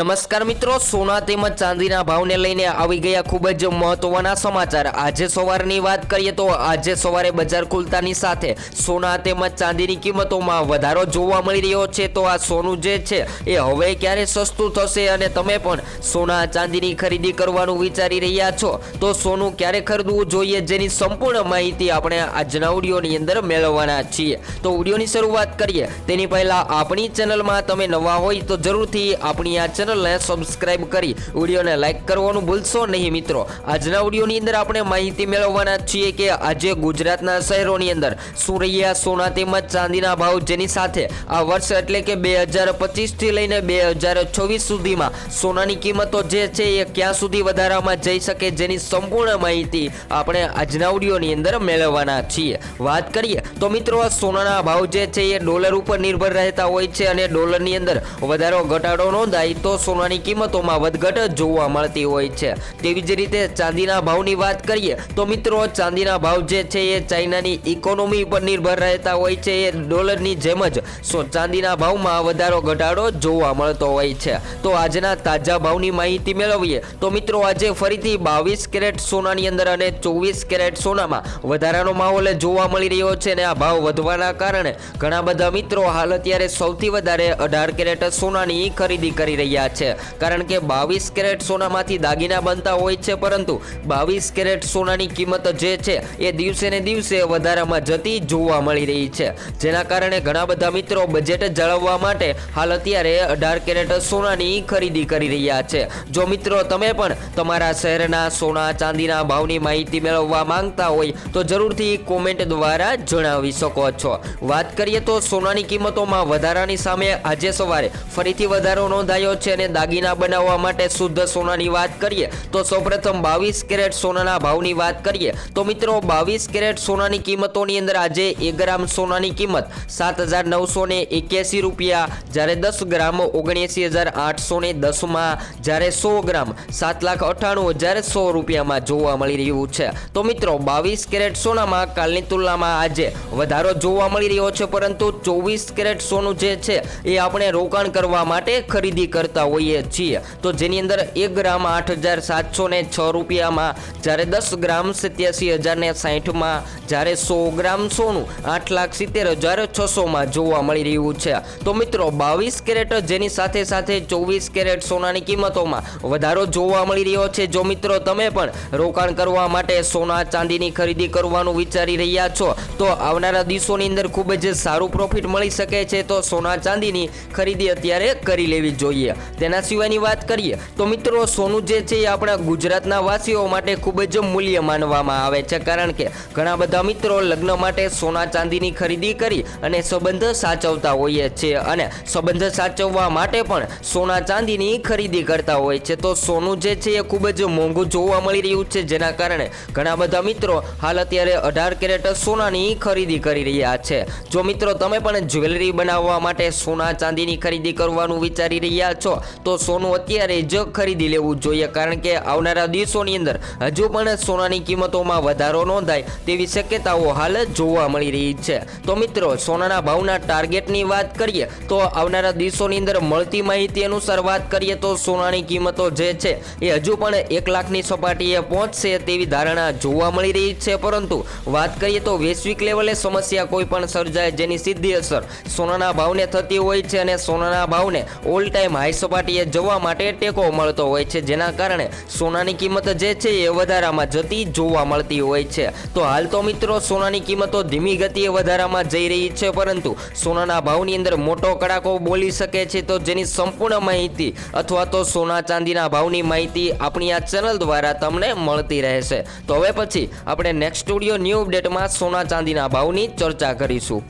નમસ્કાર મિત્રો, સોના તેમજ ચાંદીના ભાવને લઈને આવી ગયા ખૂબ જ મહત્વના સમાચાર. આજે સવારની વાત કરીએ તો આજે સવારે બજાર ખુલતાની સાથે સોના તેમજ ચાંદીની કિંમતોમાં વધારો જોવા મળી રહ્યો છે. તો આ સોનું જે છે એ હવે ક્યારે સસ્તું થશે અને તમે પણ સોના ચાંદીની ખરીદી કરવાનું વિચારી રહ્યા છો? તો સોનું ક્યારે ખરીદવું જોઈએ જેની સંપૂર્ણ માહિતી આપણે આજના ઓડિયોની અંદર મેળવવાના છીએ. તો ઓડિયોની શરૂઆત કરીએ. તેની પહેલાં આપણી ચેનલમાં તમે નવા હોય તો જરૂરથી આપણી આ ચેનલને સબસ્ક્રાઇબ કરી. વિડીયોને લાઇક કરવાનું ભૂલશો નહીં મિત્રો. આજના વિડીયોની અંદર આપણે માહિતી મેળવવાના છીએ કે આજે ગુજરાતના શહેરોની અંદર શું રહ્યા સોના તેમજ ચાંદીના ભાવ જેની સાથે આ વર્ષ એટલે કે બે હજાર પચીસથી લઈને બે હજાર છવ્વીસ સુધીમાં સોનાની કિંમતો જે છે એ ક્યાં સુધી વધારામાં જઈ શકે જેની સંપૂર્ણ માહિતી આપણે આજના વિડીયોની અંદર મેળવવાના છીએ. વાત કરીએ તો મિત્રો સોનાના ભાવ જે છે એ ડોલર ઉપર નિર્ભર રહેતા હોય છે અને ડોલરની અંદર વધારો, ઘટાડો નોંધાય તો સોનાની કિંમતોમાં વધઘટ જોવા મળતી હોય છે. તેવી જ રીતે ચાંદીના ભાવની વાત કરીએ તો મિત્રો, ચાંદીના ભાવ જે છે એ ચાઇનાની ઇકોનોમી પર નિર્ભર રહેતા હોય છે એ ડોલરની જેમ જ. સો, ચાંદીના ભાવમાં વધારો ઘટાડો જોવા મળતો હોય છે. તો આજના તાજા ભાવની માહિતી મેળવીએ તો મિત્રો, આજે ફરીથી બાવીસ કેરેટ સોનાની અંદર અને ચોવીસ કેરેટ સોનામાં વધારાનો માહોલ જોવા મળી રહ્યો છે અને આ ભાવ વધવાના કારણે ઘણા બધા મિત્રો હાલ અત્યારે સૌથી વધારે અઢાર કેરેટ સોનાની ખરીદી કરી રહ્યા છે. કારણ કે બાવીસ કેરેટ સોનામાંથી દાગીના બનતા હોય છે, પરંતુ બાવીસ કેરેટ સોનાની કિંમત જે છે, એ દિવસે ને દિવસે વધારામાં જતી જોવા મળી રહી છે. જેના કારણે ઘણા બધા મિત્રો બજેટ જાળવવા માટે હાલ અત્યારે અઢાર કેરેટ સોનાની ખરીદી કરી રહ્યા છે. જો મિત્રો તમે પણ તમારા શહેરના સોના ચાંદીના ભાવની માહિતી મેળવવા માંગતા હોય, તો જરૂરથી કોમેન્ટ દ્વારા જણાવી શકો છો. વાત કરીએ તો સોનાની કિંમતોમાં વધારાની સામે આજે સવારે ફરીથી વધારો નોંધાયો છે. અને દાગીના બનાવવા માટે શુદ્ધ સોનાની વાત કરીએ તો સૌપ્રથમ બાવીસ કેરેટ સોનાના ભાવની વાત કરીએ તો મિત્રો બાવીસ કેરેટ સોનાની કિંમતોની અંદર આજે એક ગ્રામ સોનાની કિંમત સાત હજાર નવસો ને એક્યાસી રૂપિયા, જ્યારે દસ ગ્રામ ઓગણએંસી હજાર આઠસો ને દસમાં, જ્યારે સો ગ્રામ સાત લાખ અઠ્ઠાણું હજાર સો રૂપિયામાં જોવા મળી રહ્યું છે. તો મિત્રો બાવીસ કેરેટ સોનામાં કાલની તુલનામાં આજે વધારો જોવા મળી રહ્યો છે, પરંતુ ચોવીસ કેરેટ સોનું જે છે એ આપણે રોકાણ કરવા માટે ખરીદી કરતા હોઈએ છીએ. તો જેની અંદર એક ગ્રામ આઠ હજાર સાતસો ને છ રૂપિયામાં જ્યારે દસ ગ્રામ સત્યાસી હજાર ને સાહીઠમાં જ્યારે સો ગ્રામ સોનું આઠ લાખ સિત્તેર હજાર છસોમાં જોવા મળી રહ્યું છે. તો મિત્રો, બાવીસ કેરેટ જેની સાથે સાથે ચોવીસ કેરેટ સોનાની કિંમતોમાં વધારો જોવા મળી રહ્યો છે. જો મિત્રો, તમે પણ રોકાણ કરવા માટે સોના ચાંદીની ખરીદી કરવાનું વિચારી રહ્યા છો, તો આવનારા દિવસોની અંદર ખૂબ જ સારું પ્રોફિટ મળી શકે છે. તો સોના ચાંદીની ખરીદી અત્યારે કરી લેવી જોઈએ. તેના સિવાયની વાત કરીએ, તો મિત્રો સોનું જે છે એ આપણા ગુજરાતના વાસીઓ માટે ખૂબ જ મૂલ્ય માનવામાં આવે છે. કારણ કે ઘણા બધા મિત્રો લગ્ન માટે સોના ચાંદીની ખરીદી કરી અને સંબંધ સાચવતા હોઈએ છે અને સંબંધ સાચવવા માટે પણ સોના ચાંદીની ખરીદી કરતા હોય છે. તો સોનું જે છે એ ખૂબ જ મોંઘું જોવા મળી રહ્યું છે, જેના કારણે ઘણા બધા મિત્રો હાલ અત્યારે અઢાર કેરેટ સોનાની ખરીદી કરી રહ્યા છે. જો મિત્રો તમે પણ જ્વેલરી બનાવવા માટે સોના ચાંદીની ખરીદી કરવાનું વિચારી રહ્યા છો તો સોનું અત્યારે જ ખરીદી લેવું જોઈએ, કારણ કે આવનારા દિવસોની અંદર હજુ પણ સોનાની કિંમતોમાં વધારો નોંધાય તેવી શક્યતાઓ હાલ જોવા મળી રહી છે. તો મિત્રો, સોનાના ભાવના ટાર્ગેટની વાત કરીએ તો આવનારા દિવસોની અંદર મળતી માહિતી અનુસાર વાત કરીએ તો સોનાની કિંમતો જે છે એ હજુ પણ એક લાખની સપાટીએ પહોંચશે તેવી ધારણા જોવા મળી રહી છે. પરંતુ વાત કરીએ તો વૈશ્વિક લેવલે સમસ્યા કોઈ પણ સર્જાય જેની સીધી અસર સોનાના ભાવને થતી હોય છે અને સોનાના ભાવને ઓલ ટાઈમ હાઈ સપાટીએ જવા માટે ટેકો મળતો હોય છે. જેના કારણે સોનાની કિંમત જે છે એ વધારામાં જતી જોવા મળતી હોય છે. તો હાલ તો મિત્રો સોનાની કિંમતો ધીમી ગતિએ વધારામાં જઈ રહી છે, પરંતુ સોનાના ભાવની અંદર મોટો કડાકો બોલી શકે છે. તો જેની સંપૂર્ણ માહિતી અથવા તો સોના ચાંદીના ભાવની માહિતી આપણી આ ચેનલ દ્વારા તમને મળતી રહેશે. તો હવે પછી આપણે નેક્સ્ટ સ્ટુડિયો ન્યૂ અપડેટમાં સોના ચાંદીના ભાવની ચર્ચા કરીશું.